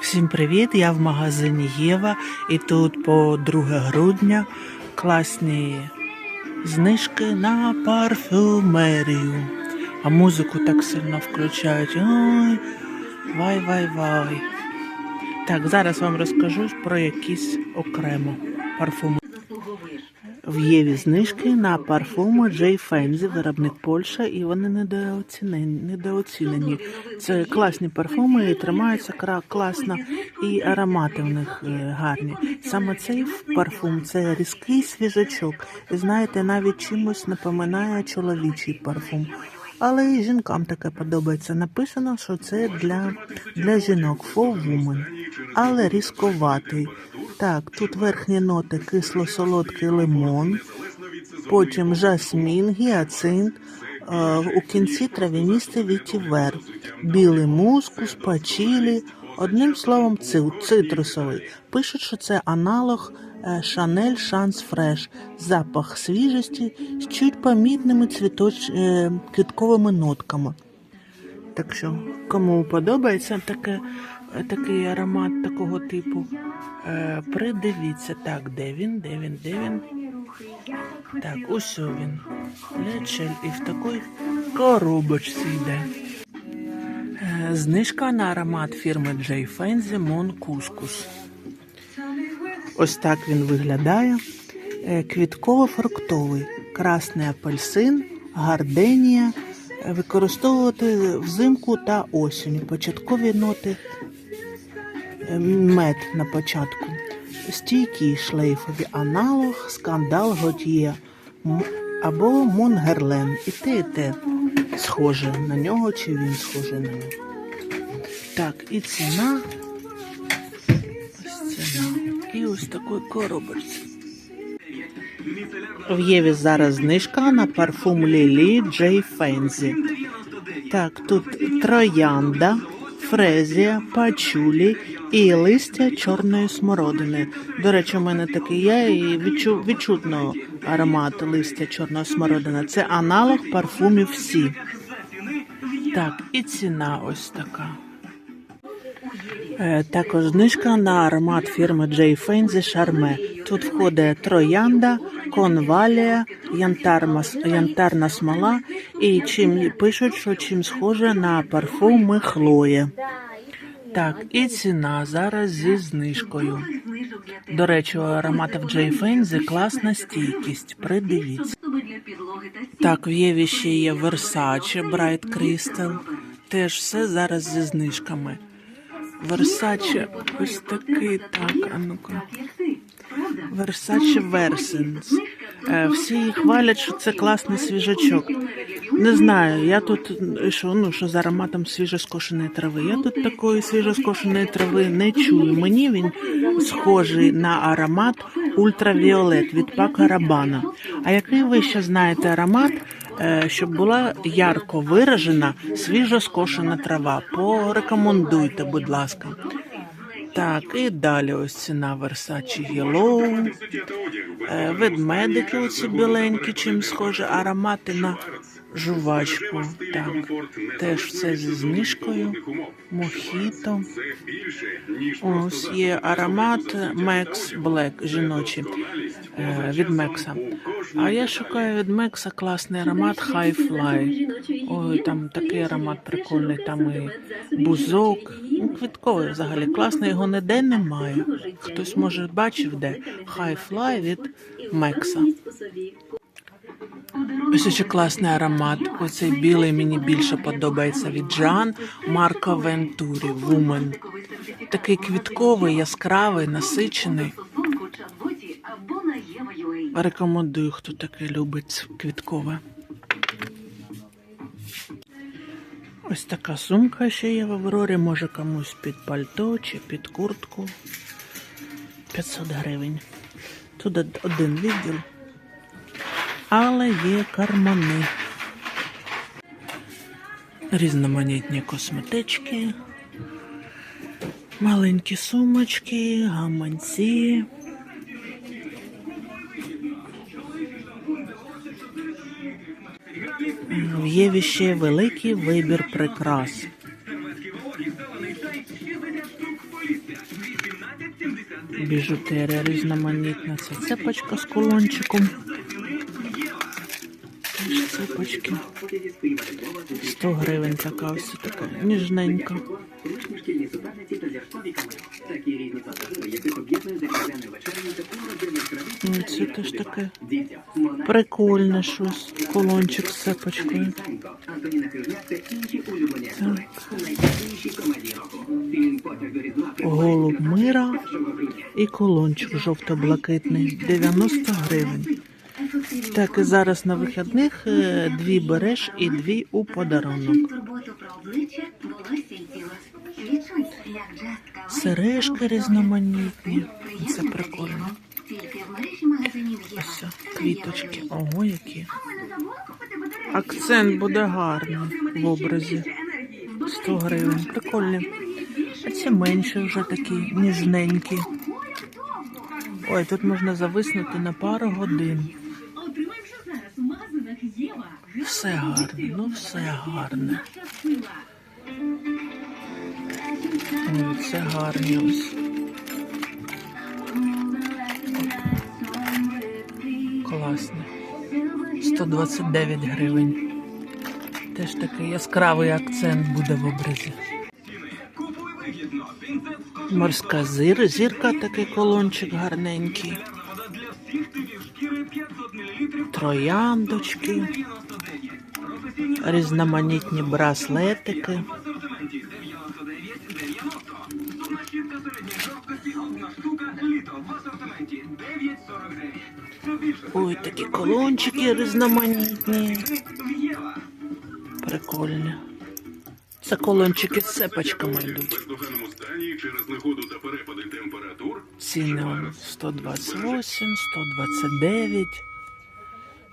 Всім привіт! Я в магазині Єва і тут по 2 грудня класні знижки на парфюмерію. А музику так сильно включають. Ой, вай, вай, вай. Так, зараз вам розкажу про якісь окремо парфуми. В Єві знижки на парфуми Джей Фензі, виробник Польща, і вони недооцінені. недооцінені. Це класні парфуми, і тримаються кра- класно, і аромати в них е, гарні. Саме цей парфум це різкий свіжачок. І знаєте, навіть чимось напоминає чоловічий парфум. Але і жінкам таке подобається. Написано, що це для, для жінок for women. Але різковатий. Так, тут верхні ноти кисло-солодкий лимон, потім жасмін, гіацинт, е, у кінці трав'яністий вітівер, білий мускус, пачілі, одним словом, ци- цитрусовий. Пишуть, що це аналог е, Шанель Шанс Фреш, запах свіжості з чуть помітними цвіточ... е, квітковими нотками. Так що, кому подобається таке, такий аромат такого типу, е, придивіться. Так, де він, де він, де він? Так, ось він. Лечель і в такій коробочці йде. Знижка на аромат фірми J. Fenzi Mon Couscous. Ось так він виглядає. Е, Квітково-фруктовий, красний апельсин, гарденія. Е, Використовувати взимку та осінню. Початкові ноти е, мед на початку. Стійкий шлейфові аналог, скандал Готьє або Монгерлен. І те, і те схоже на нього, чи він схожий на нього. Так, і ціна. Ось ціна. І ось такої коробочці. В Єві зараз знижка на парфум Лілі Джей Фензі. Так, тут троянда, фрезія, пачулі і листя чорної смородини. До речі, у мене такий є і відчу, відчутно аромат листя чорної смородини. Це аналог парфумів всі. Так, і ціна ось така. Е, Також знижка на аромат фірми J. Fenzi Charme. Тут входить троянда, конвалія, янтарма- янтарна смола і чим пишуть, що чим схоже на парфуми Хлоє. Так, і ціна зараз зі знижкою. До речі, у ароматів J. Fenzi класна стійкість. Придивіться. Так, в Єві ще є Versace Bright Crystal. Теж все зараз зі знижками. Versace ось такий, так, а ну-ка. Versace Versens. Е, Всі хвалять, що це класний свіжачок. Не знаю, я тут що, ну, що з ароматом свіжоскошеної трави. Я тут такої свіжоскошеної трави не чую. Мені він схожий на аромат ультравіолет від Пака Рабана. А який ви ще знаєте аромат, щоб була ярко виражена свіжоскошена трава? Порекомендуйте, будь ласка. Так, і далі ось ціна Versace Hello. Е, Ведмедики оці біленькі, чим схоже, аромати на жувачку. Так, теж все зі знижкою. Мохіто. Ось є аромат Max Black жіночий е, від Мекса. А я шукаю від Мекса класний аромат High Fly. Ой, там такий аромат прикольний, там і бузок. Ну, квітковий взагалі класний, його ніде немає. Хтось може бачив, де High Fly від Мекса. Ось ще класний аромат. Оцей білий мені більше подобається від Джан Марко Вентурі Woman. Такий квітковий, яскравий, насичений. Рекомендую, хто таке любить квіткове. Ось така сумка ще є в Аврорі, може комусь під пальто чи під куртку. 500 гривень. Тут один відділ. Але є кармани. Різноманітні косметички, маленькі сумочки, гаманці. В Єві ще великий вибір прикрас. Біжутерія різноманітна. Це цепочка з колончиком. Цепочки. 100 гривень така ось така ніжненька. Ручні шкільні суперниці та зіркові камери. Такі різні пасажири, яких об'єднує дерев'яне вечерні та кравіць. Ну, це теж таке прикольне щось. Колончик з цепочкою. Антоніна Крижняк та інші улюблені актори. Найцікавіші комедії року. Фільм «Потяг до Різдва» Голуб мира і колончик жовто-блакитний 90 гривень. Так, і зараз на вихідних е, дві береш і дві у подарунок. Сережки різноманітні. Це прикольно. Ось квіточки. Ого, які. Акцент буде гарний в образі. 100 гривень. Прикольні. А ці менші вже такі ніжненькі. Ой, тут можна зависнути на пару годин. Все гарне, ну все гарне. Це гарні ось. Класні. 129 гривень. Теж такий яскравий акцент буде в образі. Морська зір, зірка такий колончик гарненький. Трояндочки, різноманітні браслетики. Ой, такі колончики різноманітні. Прикольні. Це колончики з цепочками йдуть. Через негоду та перепади температур Ціни 128, 129,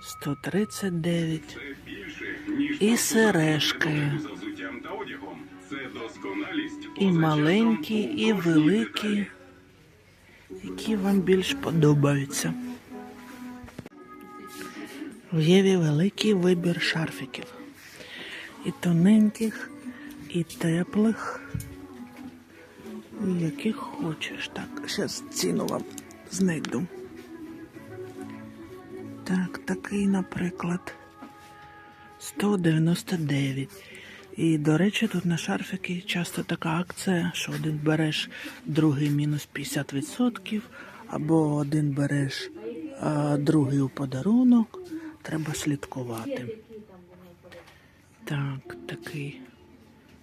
139. це більше, ніж І сережки. І маленькі, і великі. Які вам більш подобаються. В Єві великий вибір шарфіків. І тоненьких, і теплих. І яких хочеш. Так, зараз ціну вам знайду. Так, такий, наприклад, 199. І, до речі, тут на шарфіки часто така акція, що один береш, другий мінус 50%, або один береш, а другий у подарунок. Треба слідкувати. Так, такий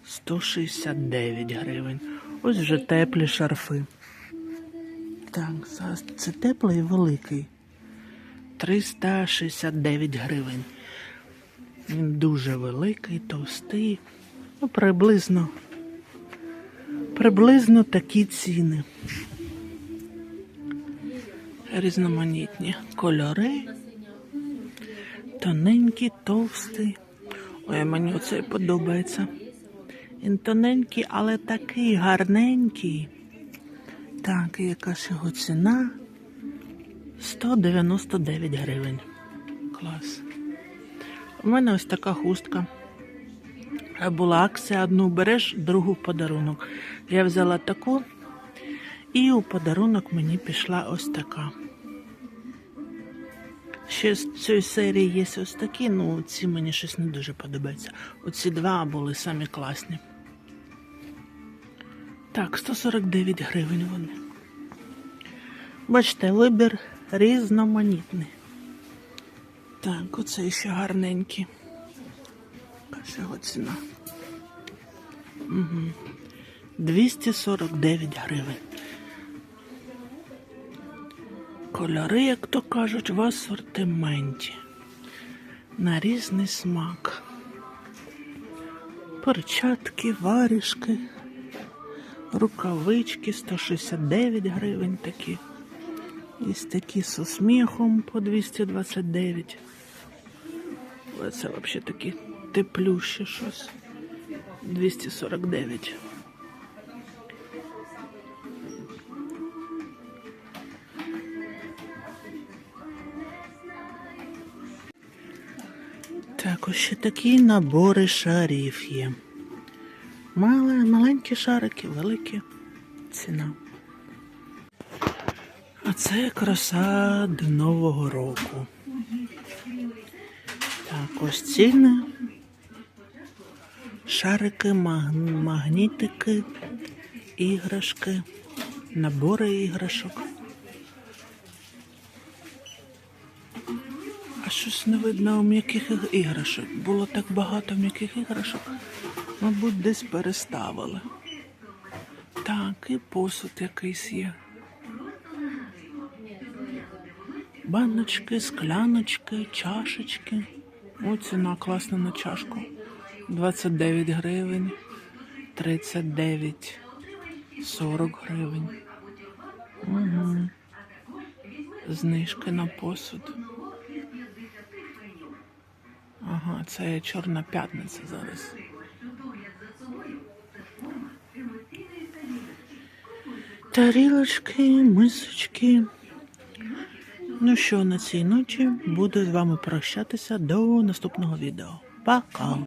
169 гривень. Ось вже теплі шарфи. Так, це теплий і великий. 369 гривень. Він дуже великий, товстий. Ну, приблизно. Приблизно такі ціни. Різноманітні кольори. Тоненький, товстий. Ой, мені оцей подобається. Він тоненький, але такий гарненький. Так, яка ж його ціна? 199 гривень. Клас. У мене ось така хустка. Була акція, одну береш, другу в подарунок. Я взяла таку, і у подарунок мені пішла ось така. Ще з цієї серії є ось такі, ну ці мені щось не дуже подобаються. Оці два були самі класні. Так, 149 гривень вони. Бачите, вибір різноманітний. Так, оце ще гарненький. Яка ж його ціна? Угу. 249 гривень. Кольори, як то кажуть, в асортименті. На різний смак. Перчатки, варішки, рукавички 169 гривень такі. Є такі з усміхом по 229. Але це взагалі такі теплющі щось. 249. Так, ось ще такі набори шарів є. Мали, маленькі шарики, великі ціна. А це краса до Нового року. Так, ось ціни. Шарики, маг- магнітики, іграшки, набори іграшок. А щось не видно у м'яких іграшок. Було так багато м'яких іграшок. Мабуть, десь переставили. Так, і посуд якийсь є. Баночки, скляночки, чашечки. О, ціна класна на чашку. 29 гривень, 39, 40 гривень. Угу. Знижки на посуд. Ага, це Чорна п'ятниця зараз. Тарілочки, мисочки. Ну що, на цій ночі буду з вами прощатися до наступного відео. Пока!